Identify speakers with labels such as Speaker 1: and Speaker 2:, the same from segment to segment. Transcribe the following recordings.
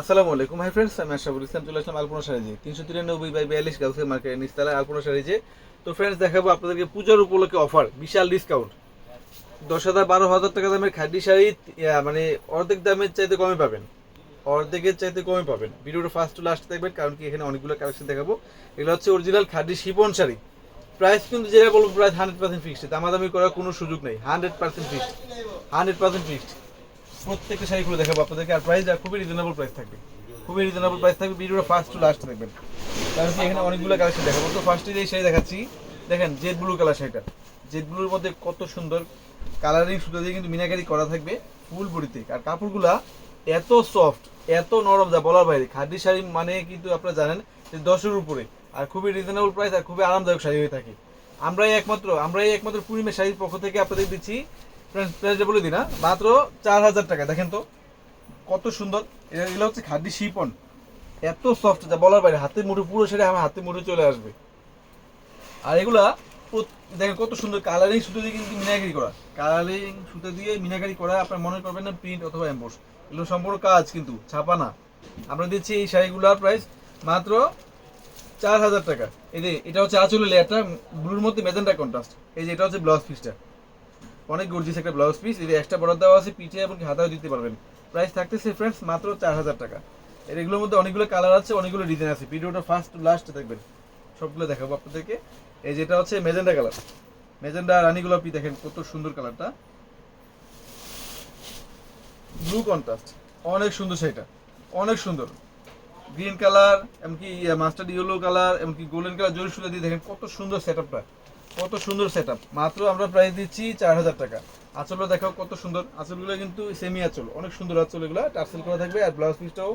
Speaker 1: আসসালামু আলাইকুম hi friends আমি আশরাফুল ইসলাম, চলে আসলাম আলপনা শাড়িজে তিনশো তিরানব্বই বাই বিয়াল্লিশ গাউসের মার্কেট নিস্তালা আলপনা শাড়িজে তো ফ্রেন্ডস দেখাবো আপনাদেরকে পূজার উপলক্ষে অফার বিশাল ডিসকাউন্ট দশ হাজার বারো হাজার টাকা দামের খাদি শাড়ি মানে অর্ধেক দামের চাইতে কমে পাবেন। অর্ধেকের চাইতে কমে পাবেন। ভিডিওটা ফার্স্ট টু লাস্ট দেখবেন, কারণ কি এখানে অনেকগুলো কালেকশন দেখাবো। এগুলো হচ্ছে original khadi chiffon sari. Price কিন্তু যেটা বলব প্রাইস হান্ড্রেড পার্সেন্ট ফিক্সড দামাদামি করার কোনো সুযোগ নেই। Hundred percent fixed hundred percent fixed প্রত্যেকটা শাড়িগুলো দেখাবো আপনাদেরকে। আর প্রাইস খুবই রিজনেবল প্রাইস থাকবে। খুবই রিজনেবল প্রাইস থাকবে। ভিডিওটা ফার্স্ট টু লাস্ট দেখবেন। কারণ এখানে অনেকগুলো কালেকশন দেখাবো। তো ফার্স্টে যে শাড়ি দেখাচ্ছি, দেখেন জেড ব্লু কালার শাড়িটা। জেড ব্লুর মধ্যে কত সুন্দর কালারিং সুতো দিয়ে কিন্তু মিনাকারি করা থাকবে ফুল বডিতে। আর কাপড়গুলা এত সফট এত নরম, যা বলার বাইরে। খাদি শাড়ি মানে কিন্তু আপনারা জানেন যে দশের উপরে। আর খুবই রিজনেবল প্রাইস আর খুবই আরামদায়ক শাড়ি হয়ে থাকে। আমরাই একমাত্র আমরাই একমাত্র পূর্ণিমা শাড়ির পক্ষ থেকে আপনাদের দিচ্ছি প্রাইসটা বলে দিই না। মাত্র চার হাজার টাকা। দেখেন তো, কত সুন্দর। এগুলো হচ্ছে খাদি শিপন এত সফট যা বলার বাইরে, হাতের মুঠো পুরো সেটা আমার হাতের মুঠো চলে আসবে। আর এগুলা দেখেন কত সুন্দর কালারিং সুতো দিয়ে কিন্তু মিনাকারি করা। কালারিং সুতো দিয়ে মিনাকারি করা, আপনার মনে করবেন না প্রিন্ট অথবা এম্বোস এগুলো সম্পূর্ণ কাজ কিন্তু, ছাপা না। আমরা দিচ্ছি এই শাড়িগুলোর প্রাইস মাত্র চার হাজার টাকা। এই যে, এটা হচ্ছে আঁচলের লেয়ারটা, ব্লুর মধ্যে মেজেন্টা কন্ট্রাস্ট এই যে, এটা হচ্ছে ব্লাউজ পিসটা অনেক গর্জিয়াস একটা ব্লাউজ পিস যে এক্সট্রা বর্ডার দেওয়া আছে পিঠে এবং হাতাও দিতে পারবেন। প্রাইস থাকতেছে ফ্রেন্ডস মাত্র চার হাজার টাকা। এর এগুলোর মধ্যে অনেকগুলো কালার আছে, অনেকগুলো ডিজাইন আছে। ভিডিওটা ফার্স্ট লাস্ট দেখবেন। সবগুলো দেখাবো আপনাদেরকে। এই যেটা হচ্ছে মেজেন্ডা কালার মেজেন্ডা রানী গোলাপি দেখেন কত সুন্দর কালারটা ব্লু কন্ট্রাস্ট অনেক সুন্দর সেটা অনেক সুন্দর। গ্রিন কালার এমনকি মাস্টার্ড ইয়েলো কালার এমনকি গোল্ডেন কালার জরি সুতা দিয়ে দেখেন কত সুন্দর সেট কত সুন্দর সেট মাত্র আমরা প্রাইস দিচ্ছি চার হাজার টাকা। আঁচলটা দেখাও কত সুন্দর। আঁচলগুলো কিন্তু সেমি আঁচল। অনেক সুন্দর আঁচল এগুলো টার্সেল করা থাকবে আর ব্লাউজ পিসটাও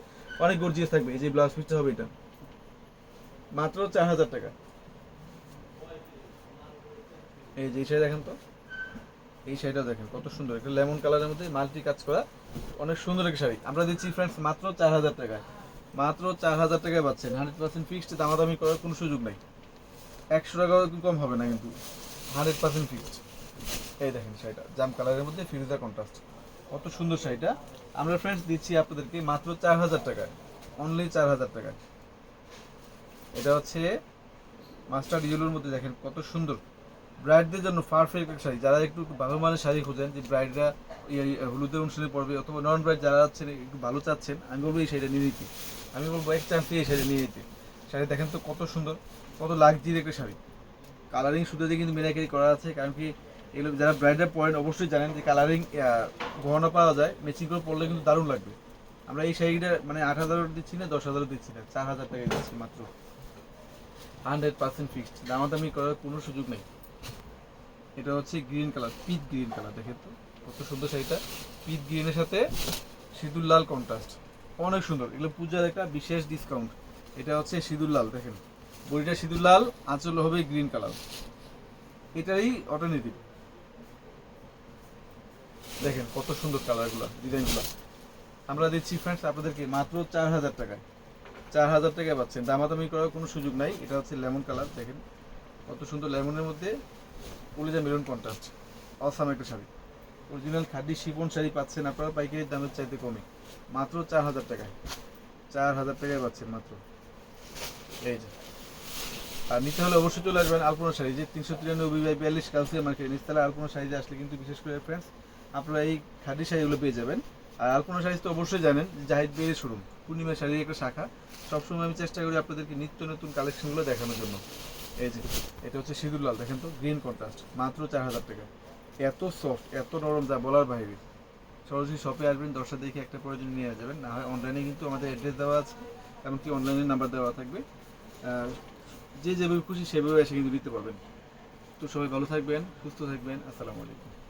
Speaker 1: অনেক গর্জিয়াস থাকবে। এই যে ব্লাউজ পিসটা হবে এটা। মাত্র চার হাজার টাকা। এই যে শাড়ি দেখেন তো। এই শাড়িটা দেখেন, কত সুন্দর। একটা লেমন কালারের মধ্যে মাল্টি কাজ করা। অনেক সুন্দর একটা শাড়ি। আমরা দিচ্ছি ফ্রেন্ডস মাত্র চার হাজার টাকায়। মাত্র চার হাজার টাকায় পাচ্ছেন। হান্ড্রেড পার্সেন্ট ফিক্সড দামাদামি করার কোনো সুযোগ নেই। একশো টাকাও কম হবে না কিন্তু। হান্ড্রেড পার্সেন্ট ফিক্সড এই দেখেন শাড়িটা। জাম কালারের মধ্যে ফিরোজা কন্ট্রাস্ট কত সুন্দর শাড়িটা। আমরা ফ্রেন্ডস দিচ্ছি আপনাদেরকে মাত্র চার হাজার টাকায়। অনলি চার হাজার টাকায়। এটা হচ্ছে মাস্টার্ড ইয়েলোর মধ্যে দেখেন কত সুন্দর। ব্রাইডদের জন্য পারফেক্ট শাড়ি। যারা একটু ভালো মানের শাড়ি খোঁজেন, যে ব্রাইডরা হলুদের অনুষ্ঠানে পড়বে অথবা নন ব্রাইড যারা আছেন, একটু ভালো চাচ্ছেন, আমি বলব এই শাড়িটা নিয়ে নিতে। আমি বলব এক চান্স এই শাড়ি নিয়ে নিতে। শাড়ি দেখেন তো কত সুন্দর, কত লাগজির একটা শাড়ি। কালারিং সুতো দিয়ে কিন্তু মেরাকারি করা আছে, কারণ কি এগুলো যারা ব্রাইডার পরেন অবশ্যই জানেন যে কালারিং গহনা পাওয়া যায় ম্যাচিং করে পরলে কিন্তু দারুণ লাগবে। আমরা এই শাড়িটা মানে আট হাজারও দিচ্ছি না, দশ হাজারও দিচ্ছি না, চার হাজার টাকা দিচ্ছি মাত্র। হান্ড্রেড পার্সেন্ট ফিক্সড দামাদামি করার কোনো সুযোগ নেই। এটা হচ্ছে গ্রিন কালার পিট গ্রিন কালার দেখেন তো, কত সুন্দর শাড়িটা। পিট গ্রিনের সাথে সিঁদুর লাল কন্ট্রাস্ট অনেক সুন্দর। এগুলো পূজার একটা বিশেষ ডিসকাউন্ট এটা হচ্ছে সিঁদুর লাল, দেখেন। বড়িটা সিঁদুর লাল, আঁচল হবে গ্রিন কালার। এটাই অল্টারনেটিভ দেখেন, কত সুন্দর কালারগুলো, ডিজাইনগুলো। আমরা দিচ্ছি ফ্রেন্ডস আপনাদেরকে মাত্র চার হাজার টাকায়। চার হাজার টাকায় পাচ্ছেন। দামাদামি করার কোনো সুযোগ নাই। এটা হচ্ছে লেমন কালার, দেখেন। কত সুন্দর লেমনের মধ্যে কলিজা মেরুন কন্ট্রাস্ট অসাম একটা শাড়ি। অরিজিনাল খাদি শিবন শাড়ি পাচ্ছেন আপনারা পাইকারি দামের চাইতে কমে। মাত্র চার হাজার টাকায়। চার হাজার টাকায় পাচ্ছেন মাত্র। এই যে। আর নিতে হলে অবশ্যই চলে আসবেন আলপনা শাড়ি যে তিনশো তিরানব্বই বাই বিয়াল্লিশ কালসিয়া মার্কেট নিচতলা আলপনা শাড়িতে আসলে কিন্তু বিশেষ করে ফ্রেন্ডস আপনারা এই খাদি শাড়িগুলো পেয়ে যাবেন। আর আলপনা শাড়ি তো অবশ্যই জানেন যে জাহিদ বেড়ে শোরুম পূর্ণিমা শাড়ির একটা শাখা। সবসময় আমি চেষ্টা করি আপনাদেরকে নিত্য নতুন কালেকশনগুলো দেখানোর জন্য। এই যে, এটা হচ্ছে সিঁদুর লাল, দেখেন তো গ্রিন কন্ট্রাস্ট মাত্র চার হাজার টাকা। এত সফট এত নরম, যা বলার বাইরে। সরাসরি শপে আসবেন দশটা দেখে একটা প্রয়োজন নিয়ে যাবেন। না হয় অনলাইনে কিন্তু আমাদের অ্যাড্রেস দেওয়া আছে এমনকি অনলাইনে নাম্বার দেওয়া থাকবে। যে যেভাবে খুশি সেভাবে এসে কিন্তু দিতে পারবেন। তো সবাই ভালো থাকবেন, সুস্থ থাকবেন। আসসালামু আলাইকুম।